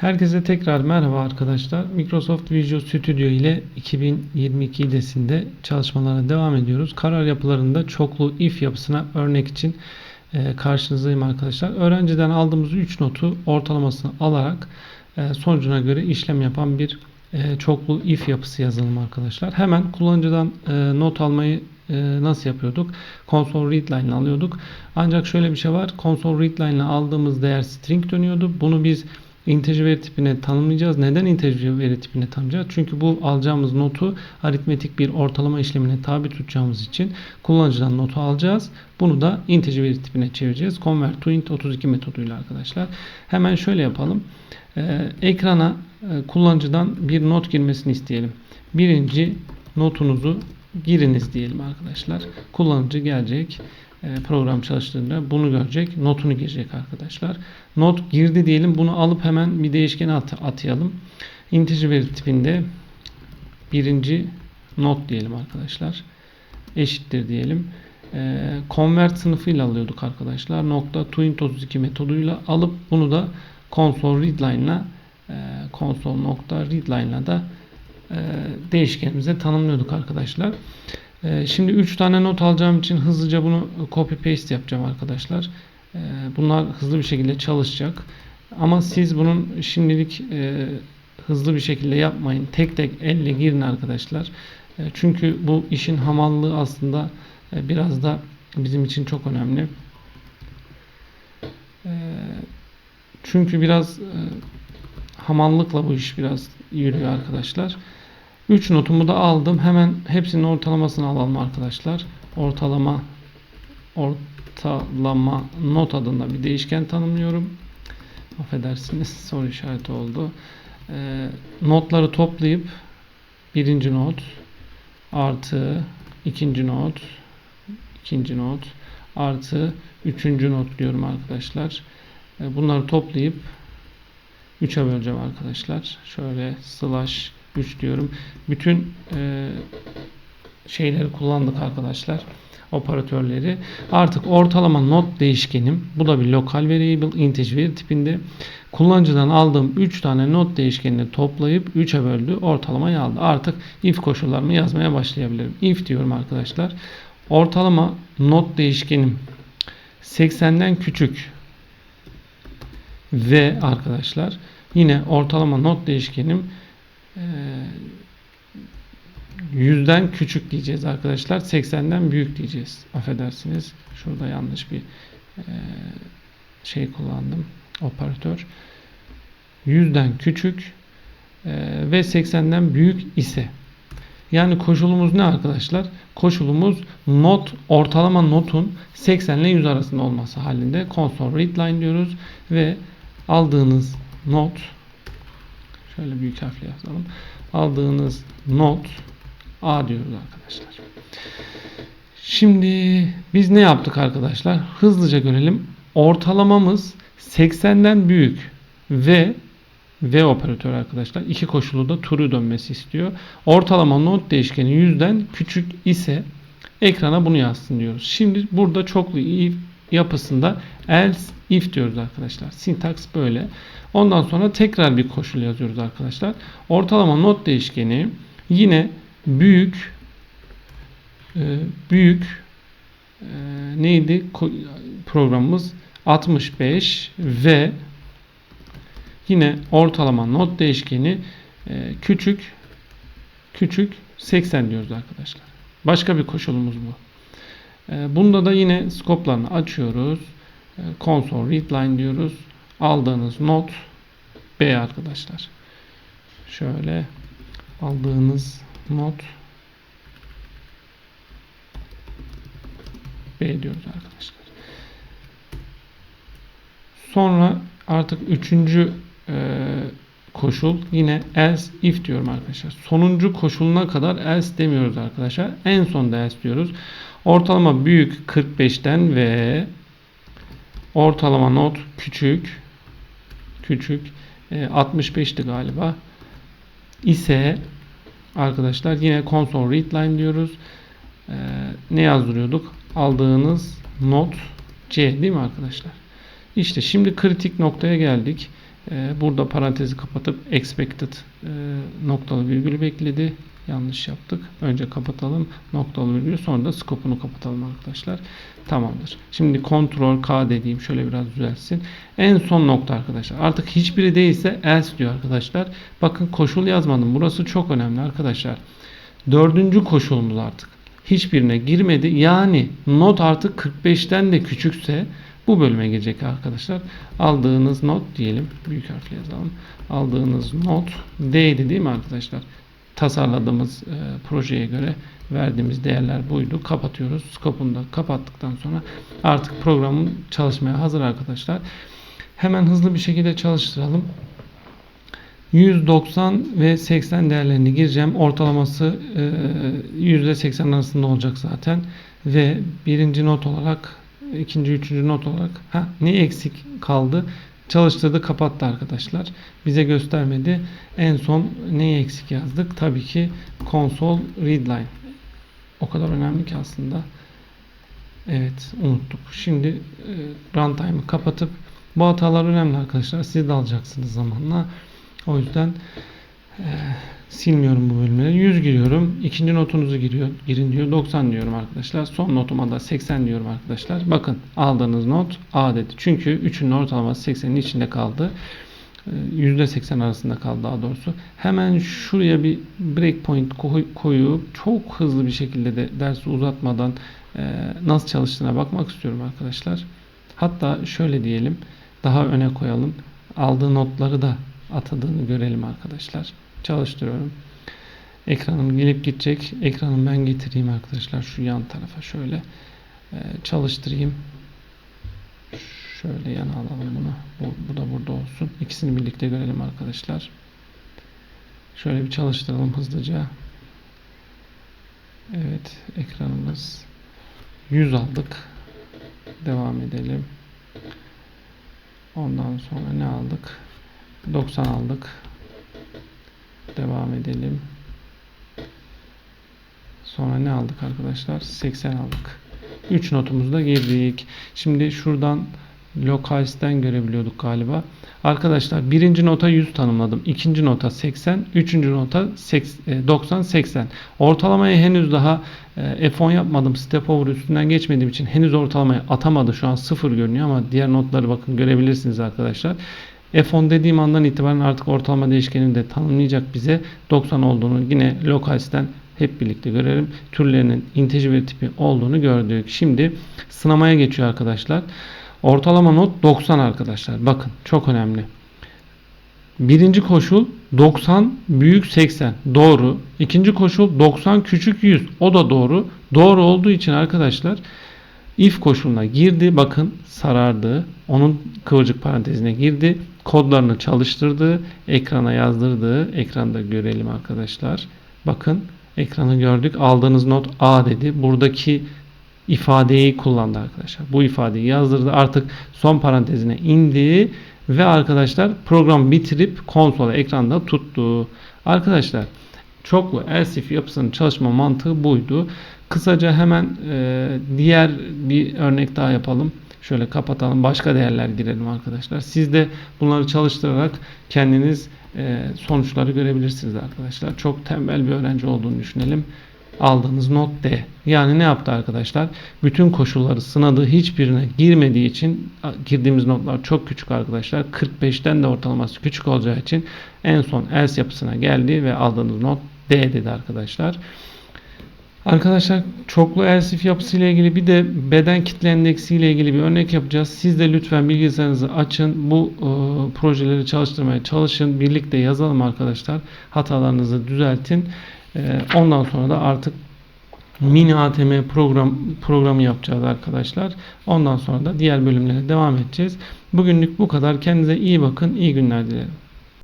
Herkese tekrar merhaba arkadaşlar. Microsoft Visual Studio ile 2022 idesinde çalışmalara devam ediyoruz. Karar yapılarında çoklu if yapısına örnek için e, karşınızdayım arkadaşlar. Öğrenciden aldığımız 3 notu ortalamasını alarak e, sonucuna göre işlem yapan bir e, çoklu if yapısı yazalım arkadaşlar. Hemen kullanıcıdan not almayı nasıl yapıyorduk? Console readline alıyorduk. Ancak şöyle bir şey var. Console readline aldığımız değer string dönüyordu. Bunu biz integer veri tipine tanımlayacağız. Neden integer veri tipine tanımlayacağız? Çünkü bu alacağımız notu aritmetik bir ortalama işlemine tabi tutacağımız için kullanıcıdan notu alacağız. Bunu da integer veri tipine çevireceğiz. Convert to int 32 metoduyla arkadaşlar. Hemen şöyle yapalım. Ee, ekrana e, kullanıcıdan bir not girmesini isteyelim. Birinci notunuzu giriniz diyelim arkadaşlar. Kullanıcı gelecek program çalıştığında bunu görecek. Notunu girecek arkadaşlar. Not girdi diyelim. Bunu alıp hemen bir değişkene at atayalım. Integer veri tipinde birinci not diyelim arkadaşlar. Eşittir diyelim. E, convert sınıfıyla alıyorduk arkadaşlar. Nokta toint32 metoduyla alıp bunu da console readline ile e, console nokta readline ile da e, değişkenimize tanımlıyorduk arkadaşlar. E, şimdi 3 tane not alacağım için hızlıca bunu copy paste yapacağım arkadaşlar. E, bunlar hızlı bir şekilde çalışacak. Ama siz bunun şimdilik e, hızlı bir şekilde yapmayın. Tek tek elle girin arkadaşlar. E, çünkü bu işin hamallığı aslında e, biraz da bizim için çok önemli. Çünkü biraz e, hamallıkla bu iş biraz yürüyor arkadaşlar. 3 notumu da aldım. Hemen hepsinin ortalamasını alalım arkadaşlar. Ortalama ortalama not adında bir değişken tanımlıyorum. Affedersiniz soru işareti oldu. Ee, notları toplayıp birinci not artı ikinci not ikinci not artı üçüncü not diyorum arkadaşlar. Ee, bunları toplayıp 3'e böleceğim arkadaşlar. Şöyle slash 3 diyorum. Bütün e, şeyleri kullandık arkadaşlar. Operatörleri. Artık ortalama not değişkenim. Bu da bir local variable integer tipinde. Kullanıcıdan aldığım 3 tane not değişkenini toplayıp 3'e böldü. Ortalamayı aldı. Artık if koşullarımı yazmaya başlayabilirim. If diyorum arkadaşlar. Ortalama not değişkenim 80'den küçük ve arkadaşlar yine ortalama not değişkenim yüzden küçük diyeceğiz arkadaşlar. 80'den büyük diyeceğiz. Affedersiniz. Şurada yanlış bir e, şey kullandım. Operatör. Yüzden küçük e, ve 80'den büyük ise yani koşulumuz ne arkadaşlar? Koşulumuz not ortalama notun 80 ile 100 arasında olması halinde console readline diyoruz ve aldığınız not Şöyle büyük harfle yazalım. Aldığınız not A diyoruz arkadaşlar. Şimdi biz ne yaptık arkadaşlar? Hızlıca görelim. Ortalamamız 80'den büyük ve V operatör arkadaşlar. iki koşulu da true dönmesi istiyor. Ortalama not değişkeni 100'den küçük ise ekrana bunu yazsın diyoruz. Şimdi burada çoklu if yapısında else if diyoruz arkadaşlar. Sintaks böyle. Ondan sonra tekrar bir koşul yazıyoruz arkadaşlar. Ortalama not değişkeni yine büyük e, büyük e, neydi programımız 65 ve yine ortalama not değişkeni e, küçük küçük 80 diyoruz arkadaşlar. Başka bir koşulumuz bu. Bunda da yine skoplarını açıyoruz. Console readline diyoruz aldığınız not B arkadaşlar. Şöyle aldığınız not B diyoruz arkadaşlar. Sonra artık üçüncü e, koşul yine else if diyorum arkadaşlar. Sonuncu koşuluna kadar else demiyoruz arkadaşlar. En sonda else diyoruz. Ortalama büyük 45'ten ve ortalama not küçük küçük e, 65'ti galiba ise arkadaşlar yine console readline diyoruz. E, ne yazdırıyorduk? Aldığınız not C değil mi arkadaşlar? İşte şimdi kritik noktaya geldik. Ee, burada parantezi kapatıp expected e, noktalı virgülü bekledi. Yanlış yaptık. Önce kapatalım noktalı virgülü sonra da skopunu kapatalım arkadaşlar. Tamamdır. Şimdi kontrol K dediğim şöyle biraz düzelsin. En son nokta arkadaşlar. Artık hiçbiri değilse else diyor arkadaşlar. Bakın koşul yazmadım. Burası çok önemli arkadaşlar. Dördüncü koşulumuz artık. Hiçbirine girmedi. Yani not artık 45'ten de küçükse bu bölüme girecek arkadaşlar. Aldığınız not diyelim. Büyük harfle yazalım. Aldığınız not D'ydi değil mi arkadaşlar? Tasarladığımız e, projeye göre verdiğimiz değerler buydu. Kapatıyoruz. Skopunu da kapattıktan sonra artık programın çalışmaya hazır arkadaşlar. Hemen hızlı bir şekilde çalıştıralım. 190 ve 80 değerlerini gireceğim. Ortalaması e, %80 arasında olacak zaten. Ve birinci not olarak, ikinci, üçüncü not olarak ha, ne eksik kaldı? Çalıştırdı, kapattı arkadaşlar. Bize göstermedi. En son neyi eksik yazdık? Tabii ki console readline. O kadar önemli ki aslında. Evet, unuttuk. Şimdi e, runtime'ı kapatıp bu hatalar önemli arkadaşlar. Siz de alacaksınız zamanla. O yüzden silmiyorum bu bölümleri. 100 giriyorum. İkinci notunuzu giriyor, girin diyor. 90 diyorum arkadaşlar. Son notuma da 80 diyorum arkadaşlar. Bakın aldığınız not A dedi. Çünkü 3'ün ortalaması 80'in içinde kaldı. E, %80 arasında kaldı daha doğrusu. Hemen şuraya bir breakpoint koy, koyup çok hızlı bir şekilde de dersi uzatmadan e, nasıl çalıştığına bakmak istiyorum arkadaşlar. Hatta şöyle diyelim. Daha öne koyalım. Aldığı notları da atadığını görelim arkadaşlar. Çalıştırıyorum. Ekranım gelip gidecek. Ekranı ben getireyim arkadaşlar. Şu yan tarafa şöyle e, çalıştırayım. Şöyle yana alalım bunu. Bu, bu da burada olsun. İkisini birlikte görelim arkadaşlar. Şöyle bir çalıştıralım hızlıca. Evet ekranımız 100 aldık. Devam edelim. Ondan sonra ne aldık? 90 aldık. Devam edelim. Sonra ne aldık arkadaşlar? 80 aldık. 3 notumuzu da girdik. Şimdi şuradan locals'ten görebiliyorduk galiba. Arkadaşlar birinci nota 100 tanımladım. ikinci nota 80. Üçüncü nota 90-80. Ortalamaya henüz daha e, F10 yapmadım. Step over üstünden geçmediğim için henüz ortalamaya atamadı. Şu an 0 görünüyor ama diğer notları bakın görebilirsiniz arkadaşlar. F10 dediğim andan itibaren artık ortalama değişkenini de tanımlayacak bize 90 olduğunu yine locals'ten hep birlikte görelim. Türlerinin integer bir tipi olduğunu gördük. Şimdi sınamaya geçiyor arkadaşlar. Ortalama not 90 arkadaşlar. Bakın çok önemli. Birinci koşul 90 büyük 80. Doğru. İkinci koşul 90 küçük 100. O da doğru. Doğru olduğu için arkadaşlar if koşuluna girdi. Bakın sarardı. Onun kıvırcık parantezine girdi. Kodlarını çalıştırdı. Ekrana yazdırdı. Ekranda görelim arkadaşlar. Bakın ekranı gördük. Aldığınız not A dedi. Buradaki ifadeyi kullandı arkadaşlar. Bu ifadeyi yazdırdı. Artık son parantezine indi ve arkadaşlar program bitirip konsola ekranda tuttu. Arkadaşlar çoklu else if yapısının çalışma mantığı buydu. Kısaca hemen e, diğer bir örnek daha yapalım. Şöyle kapatalım. Başka değerler girelim arkadaşlar. Siz de bunları çalıştırarak kendiniz e, sonuçları görebilirsiniz arkadaşlar. Çok tembel bir öğrenci olduğunu düşünelim aldığınız not D. Yani ne yaptı arkadaşlar? Bütün koşulları sınadığı hiçbirine girmediği için girdiğimiz notlar çok küçük arkadaşlar. 45'ten de ortalaması küçük olacağı için en son else yapısına geldi ve aldığınız not D dedi arkadaşlar. Arkadaşlar çoklu else if yapısı ile ilgili bir de beden kitle endeksi ile ilgili bir örnek yapacağız. Siz de lütfen bilgisayarınızı açın. Bu e, projeleri çalıştırmaya çalışın. Birlikte yazalım arkadaşlar. Hatalarınızı düzeltin. Ee, ondan sonra da artık mini ATM program programı yapacağız arkadaşlar. Ondan sonra da diğer bölümlere devam edeceğiz. Bugünlük bu kadar. Kendinize iyi bakın. İyi günler dilerim.